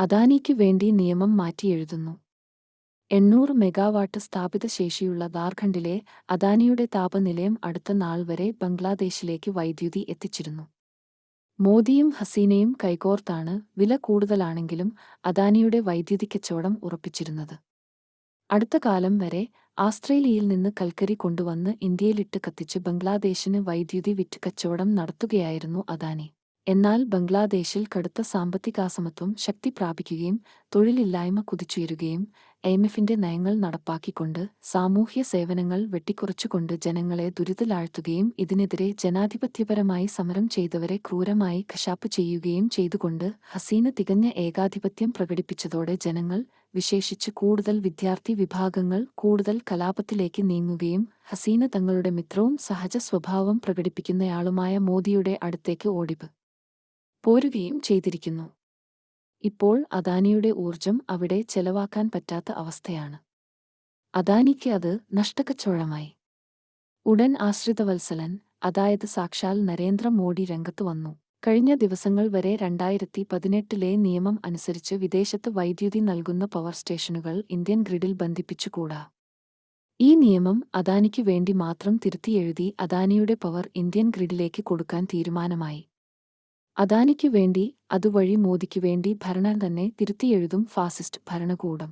അദാനിക്ക് വേണ്ടി നിയമം മാറ്റിയെഴുതുന്നു എണ്ണൂറ് മെഗാവാട്ട് സ്ഥാപിത ശേഷിയുള്ള ഝാർഖണ്ഡിലെ അദാനിയുടെ താപനിലയം അടുത്ത നാൾ വരെ ബംഗ്ലാദേശിലേക്ക് വൈദ്യുതി എത്തിച്ചിരുന്നു. മോദിയും ഹസീനയും കൈകോർത്താണ് വില കൂടുതലാണെങ്കിലും അദാനിയുടെ വൈദ്യുതി കച്ചവടം ഉറപ്പിച്ചിരുന്നത്. അടുത്ത കാലം വരെ ആസ്ട്രേലിയയിൽ നിന്ന് കൽക്കരി കൊണ്ടുവന്ന് ഇന്ത്യയിലിട്ട് കത്തിച്ച് ബംഗ്ലാദേശിന് വൈദ്യുതി വിറ്റ് കച്ചവടം നടത്തുകയായിരുന്നു അദാനി. എന്നാൽ ബംഗ്ലാദേശിൽ കടുത്ത സാമ്പത്തികാസമത്വം ശക്തി പ്രാപിക്കുകയും തൊഴിലില്ലായ്മ കുതിച്ചുയരുകയും എംഎഫിന്റെ നയങ്ങൾ നടപ്പാക്കിക്കൊണ്ട് സാമൂഹ്യ സേവനങ്ങൾ വെട്ടിക്കുറച്ചുകൊണ്ട് ജനങ്ങളെ ദുരിതലാഴ്ത്തുകയും ഇതിനെതിരെ ജനാധിപത്യപരമായി സമരം ചെയ്തവരെ ക്രൂരമായി കശാപ്പ് ചെയ്യുകയും ചെയ്തുകൊണ്ട് ഹസീന തികഞ്ഞ ഏകാധിപത്യം പ്രകടിപ്പിച്ചതോടെ ജനങ്ങൾ വിശേഷിച്ച് കൂടുതൽ വിദ്യാർത്ഥി വിഭാഗങ്ങൾ കൂടുതൽ കലാപത്തിലേക്ക് നീങ്ങുകയും ഹസീന തങ്ങളുടെ മിത്രവും സഹജ സ്വഭാവം പ്രകടിപ്പിക്കുന്നയാളുമായ മോദിയുടെ അടുത്തേക്ക് ഓടിപ്പ്. പോരുകയും ചെയ്തിരിക്കുന്നു. ഇപ്പോൾ അദാനിയുടെ ഊർജം അവിടെ ചെലവാക്കാൻ പറ്റാത്ത അവസ്ഥയാണ്. അദാനിക്ക് അത് നഷ്ടക്കച്ചോളമായി ഉടൻ ആശ്രിതവത്സലൻ അതായത് സാക്ഷാൽ നരേന്ദ്ര മോഡി രംഗത്തു വന്നു. കഴിഞ്ഞ ദിവസങ്ങൾ വരെ രണ്ടായിരത്തി പതിനെട്ടിലെ നിയമം അനുസരിച്ച് വിദേശത്ത് വൈദ്യുതി നൽകുന്ന പവർ സ്റ്റേഷനുകൾ ഇന്ത്യൻ ഗ്രിഡിൽ ബന്ധിപ്പിച്ചുകൂടാ? ഈ നിയമം അദാനിക്ക് വേണ്ടി മാത്രം തിരുത്തിയെഴുതി അദാനിയുടെ പവർ ഇന്ത്യൻ ഗ്രിഡിലേക്ക് കൊടുക്കാൻ തീരുമാനമായി. അദാനിക്കു വേണ്ടി അതുവഴി മോദിക്കു വേണ്ടി ഭരണം തന്നെ തിരുത്തിയെഴുതും ഫാസിസ്റ്റ് ഭരണകൂടം.